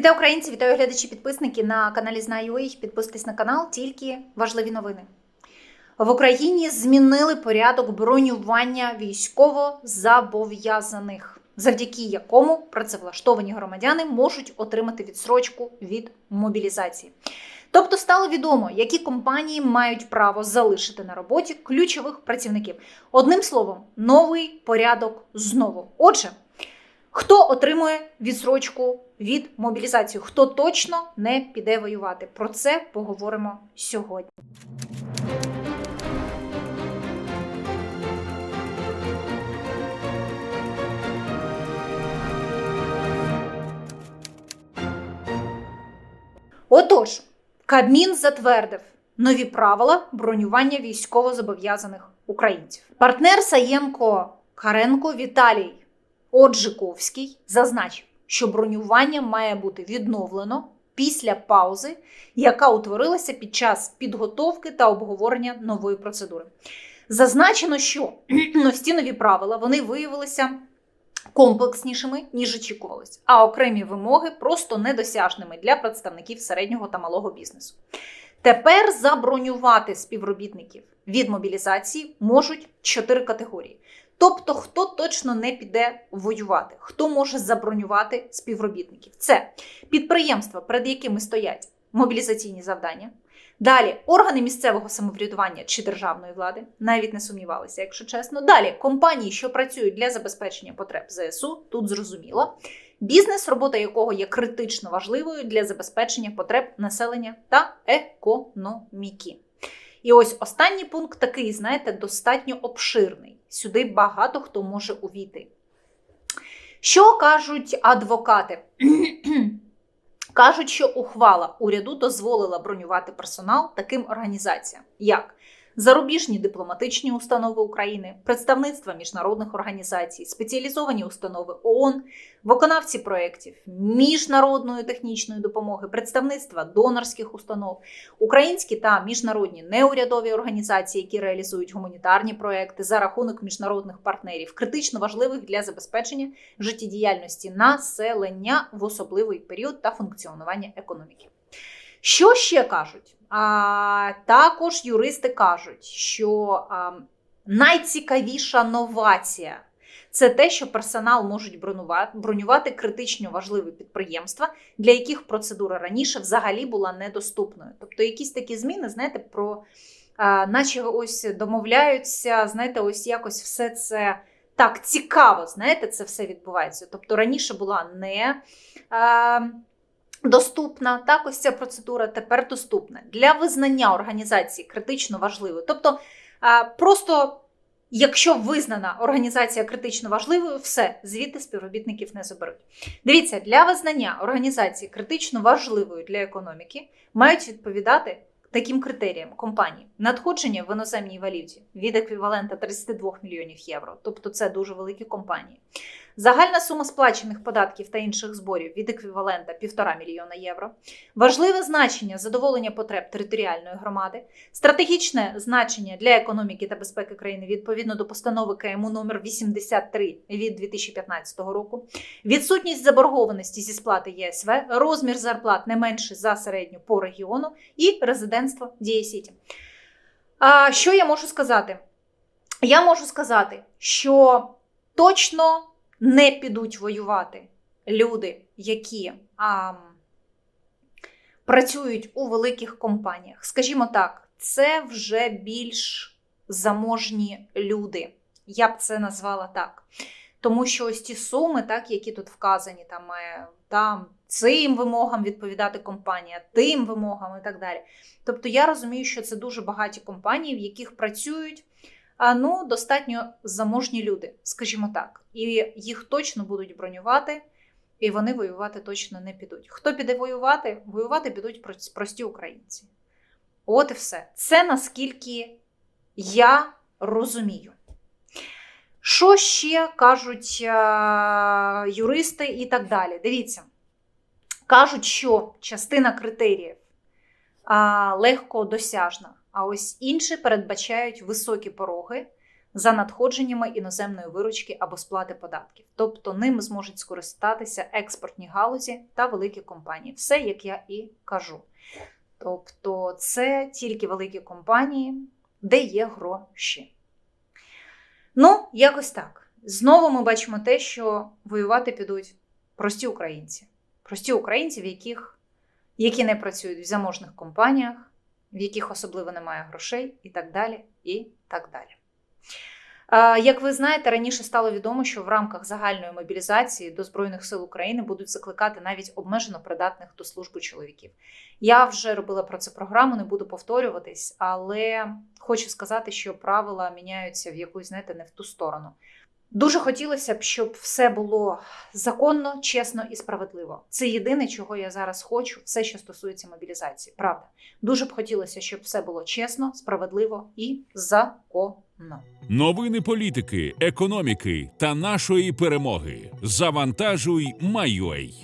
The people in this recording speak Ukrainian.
Вітаю українці, вітаю глядачі, підписники на каналі Знаю.ua. Підписуйтесь на канал, тільки важливі новини. В Україні змінили порядок бронювання військово-зобов'язаних, завдяки якому працевлаштовані громадяни можуть отримати відсрочку від мобілізації. Тобто стало відомо, які компанії мають право залишити на роботі ключових працівників. Одним словом, новий порядок знову. Отже, Хто отримує відсрочку від мобілізації? Хто точно не піде воювати? Про це поговоримо сьогодні. Отож, Кабмін затвердив нові правила бронювання військовозобов'язаних українців. Партнер Саєнко Каренко Віталій Оджиковський зазначив, що бронювання має бути відновлено після паузи, яка утворилася під час підготовки та обговорення нової процедури. Зазначено, що ці нові правила вони виявилися комплекснішими, ніж очікувалось, а окремі вимоги просто недосяжними для представників середнього та малого бізнесу. Тепер забронювати співробітників від мобілізації можуть чотири категорії. Тобто, хто точно не піде воювати, хто може забронювати співробітників? Це підприємства, перед якими стоять мобілізаційні завдання. Далі органи місцевого самоврядування чи державної влади, навіть не сумнівалися, якщо чесно. Далі компанії, що працюють для забезпечення потреб ЗСУ, тут зрозуміло. Бізнес, робота якого є критично важливою для забезпечення потреб населення та економіки. І ось останній пункт такий, знаєте, достатньо обширний. Сюди багато хто може увійти. Що кажуть адвокати? Кажуть, що ухвала уряду дозволила бронювати персонал таким організаціям, як зарубіжні дипломатичні установи України, представництва міжнародних організацій, спеціалізовані установи ООН, виконавці проєктів міжнародної технічної допомоги, представництва донорських установ, українські та міжнародні неурядові організації, які реалізують гуманітарні проекти за рахунок міжнародних партнерів, критично важливих для забезпечення життєдіяльності населення в особливий період та функціонування економіки. Що ще кажуть? А, Також юристи кажуть, що а, найцікавіша новація це те, що персонал можуть бронювати, критично важливі підприємства, для яких процедура раніше взагалі була недоступною. Тобто, якісь такі зміни, знаєте, про а, наче ось домовляються, знаєте, ось якось все це. Так, цікаво, знаєте, це все відбувається. Тобто раніше була не а, доступна, так ось ця процедура тепер доступна для визнання організації критично важливою. Тобто, просто якщо визнана організація критично важливою, все, звідти співробітників не заберуть. Дивіться, для визнання організації критично важливою для економіки мають відповідати таким критеріям компанії надходження в іноземній валюті від еквівалента 32 мільйонів євро, тобто це дуже великі компанії. Загальна сума сплачених податків та інших зборів від еквівалента 1,5 мільйона євро, важливе значення задоволення потреб територіальної громади, стратегічне значення для економіки та безпеки країни відповідно до постанови КМУ номер 83 від 2015 року, відсутність заборгованості зі сплати ЄСВ, розмір зарплат не менше за середню по регіону і резидентство Дієсіті. А що я можу сказати? Я можу сказати, що точно не підуть воювати люди, які а, працюють у великих компаніях. Скажімо так, це вже більш заможні люди. Я б це назвала так. Тому що ось ті суми, так, які тут вказані, там там цим вимогам відповідати компанія, тим вимогам і так далі. Тобто я розумію, що це дуже багаті компанії, в яких працюють ну, достатньо заможні люди, скажімо так. І їх точно будуть бронювати, і вони воювати точно не підуть. Хто піде воювати? Воювати підуть прості українці. От і все. Це наскільки я розумію. Що ще кажуть а, юристи і так далі? Дивіться, кажуть, що частина критеріїв а, легко досяжна, а ось інші передбачають високі пороги за надходженнями іноземної виручки або сплати податків. Тобто ним зможуть скористатися експортні галузі та великі компанії. Все, як я і кажу. Тобто, це тільки великі компанії, де є гроші. Ну, якось так. Знову ми бачимо те, що воювати підуть прості українці. Прості українці, в яких, які не працюють в заможних компаніях, в яких особливо немає грошей, і так далі. і так далі. Як ви знаєте, раніше стало відомо, що в рамках загальної мобілізації до Збройних сил України будуть закликати навіть обмежено придатних до служби чоловіків. Я вже робила про це програму, не буду повторюватись, але хочу сказати, що правила міняються в якусь, знаєте, не в ту сторону. Дуже хотілося б, щоб все було законно, чесно і справедливо. Це єдине, чого я зараз хочу, все, що стосується мобілізації. Правда, дуже б хотілося, щоб все було чесно, справедливо і законно. Новини політики, економіки та нашої перемоги. Завантажуй, Майой.